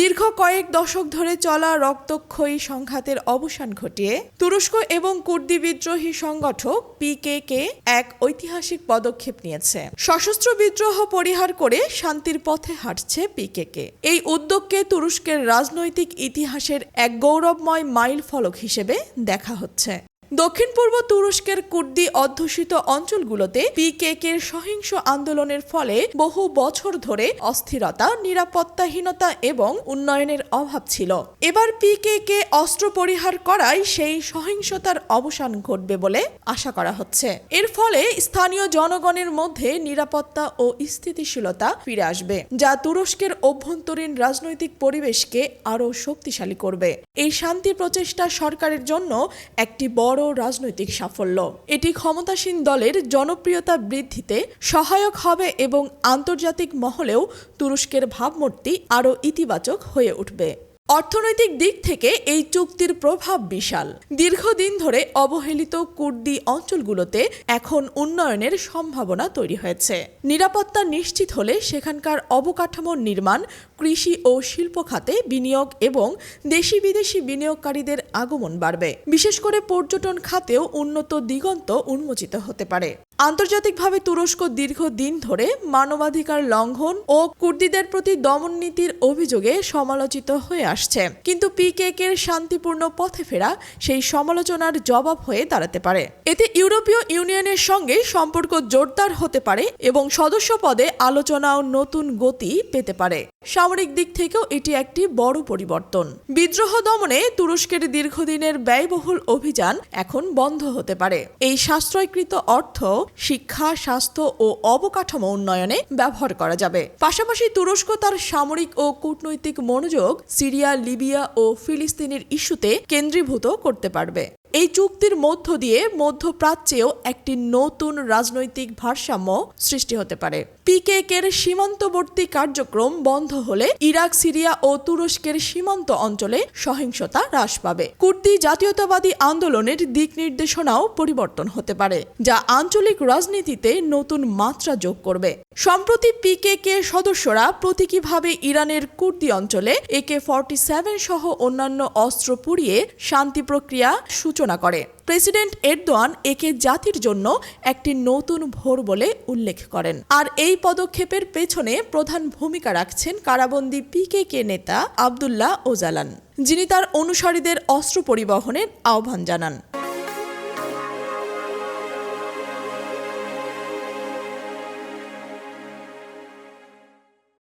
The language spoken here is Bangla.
দীর্ঘ কয়েক দশক ধরে চলা রক্তক্ষয়ী সংঘাতের অবসান ঘটিয়ে তুরস্ক এবং কুর্দি বিদ্রোহী সংগঠক পিকেকে এক ঐতিহাসিক পদক্ষেপ নিয়েছে। সশস্ত্র বিদ্রোহ পরিহার করে শান্তির পথে হাঁটছে পিকেকে। এই উদ্যোগকে তুরস্কের রাজনৈতিক ইতিহাসের এক গৌরবময় মাইল ফলক হিসেবে দেখা হচ্ছে। দক্ষিণ পূর্ব তুরস্কের কুর্দি অধ্যুষিত অঞ্চলগুলোতে পিকেকের সহিংস আন্দোলনের ফলে বহু বছর ধরে অস্থিরতা, নিরাপত্তাহীনতা এবং উন্নয়নের অভাব ছিল। এবার পিকেকে অস্ত্র পরিহার করায় সেই সহিংসতার অবসান ঘটবে বলে আশা করা হচ্ছে। এর ফলে স্থানীয় জনগণের মধ্যে নিরাপত্তা ও স্থিতিশীলতা ফিরে আসবে, যা তুরস্কের অভ্যন্তরীণ রাজনৈতিক পরিবেশকে আরও শক্তিশালী করবে। এই শান্তি প্রচেষ্টা সরকারের জন্য একটি বড় রাজনৈতিক সাফল্য। এটি ক্ষমতাসীন দলের জনপ্রিয়তা বৃদ্ধিতে সহায়ক হবে এবং আন্তর্জাতিক মহলেও তুরস্কের ভাবমূর্তি আরও ইতিবাচক হয়ে উঠবে। অর্থনৈতিক দিক থেকে এই চুক্তির প্রভাব বিশাল। দীর্ঘদিন ধরে অবহেলিত কুর্দি অঞ্চলগুলোতে এখন উন্নয়নের সম্ভাবনা তৈরি হয়েছে। নিরাপত্তা নিশ্চিত হলে সেখানকার অবকাঠামো নির্মাণ, কৃষি ও শিল্প খাতে বিনিয়োগ এবং দেশি বিদেশি বিনিয়োগকারীদের আগমন বাড়বে। বিশেষ করে পর্যটন খাতেও উন্নত দিগন্ত উন্মোচিত হতে পারে। আন্তর্জাতিকভাবে তুরস্ক দীর্ঘদিন ধরে মানবাধিকার লঙ্ঘন ও কুর্দিদের প্রতি দমন নীতির অভিযোগে সমালোচিত হয়ে আসছে। কিন্তু পিকেকের শান্তিপূর্ণ পথে ফেরা সেই সমালোচনার জবাব হয়ে দাঁড়াতে পারে। এতে ইউরোপীয় ইউনিয়নের সঙ্গে সম্পর্ক জোরদার হতে পারে এবং সদস্য পদে আলোচনাও নতুন গতি পেতে পারে। সামরিক দিক থেকেও এটি একটি বড় পরিবর্তন। বিদ্রোহ দমনে তুরস্কের দীর্ঘদিনের ব্যয়বহুল অভিযান এখন বন্ধ হতে পারে। এই সাশ্রয়কৃত অর্থ শিক্ষা, স্বাস্থ্য ও অবকাঠামো উন্নয়নে ব্যবহার করা যাবে। পাশাপাশি তুরস্ক তার সামরিক ও কূটনৈতিক মনোযোগ সিরিয়া, লিবিয়া ও ফিলিস্তিনের ইস্যুতে কেন্দ্রীভূত করতে পারবে। এই চুক্তির মধ্য দিয়ে মধ্যপ্রাচ্যেও একটি নতুন রাজনৈতিক ভারসাম্য সৃষ্টি হতে পারে। পিকেকের সীমান্তবর্তী কার্যক্রম বন্ধ হলে ইরাক, সিরিয়া ও তুরস্কের সীমান্ত অঞ্চলে সহিংসতা হ্রাস পাবে। কুর্দি জাতীয়তাবাদী আন্দোলনের দিক নির্দেশনাও পরিবর্তন হতে পারে, যা আঞ্চলিক রাজনীতিতে নতুন মাত্রা যোগ করবে। সম্প্রতি পিকেকে সদস্যরা প্রতীকীভাবে ইরানের কুর্দি অঞ্চলে একে ফর্টি সেভেন সহ অন্যান্য অস্ত্র পুড়িয়ে শান্তি প্রক্রিয়া সূচনা করে। প্রেসিডেন্ট এরদোয়ান একে জাতির জন্য একটি নতুন ভোর বলে উল্লেখ করেন। আর এই পদক্ষেপের পেছনে প্রধান ভূমিকা রাখছেন কারাবন্দী পিকেকে নেতা আবদুল্লাহ ওজালান, যিনি তার অনুসারীদের অস্ত্র পরিবহনের আহ্বান জানান।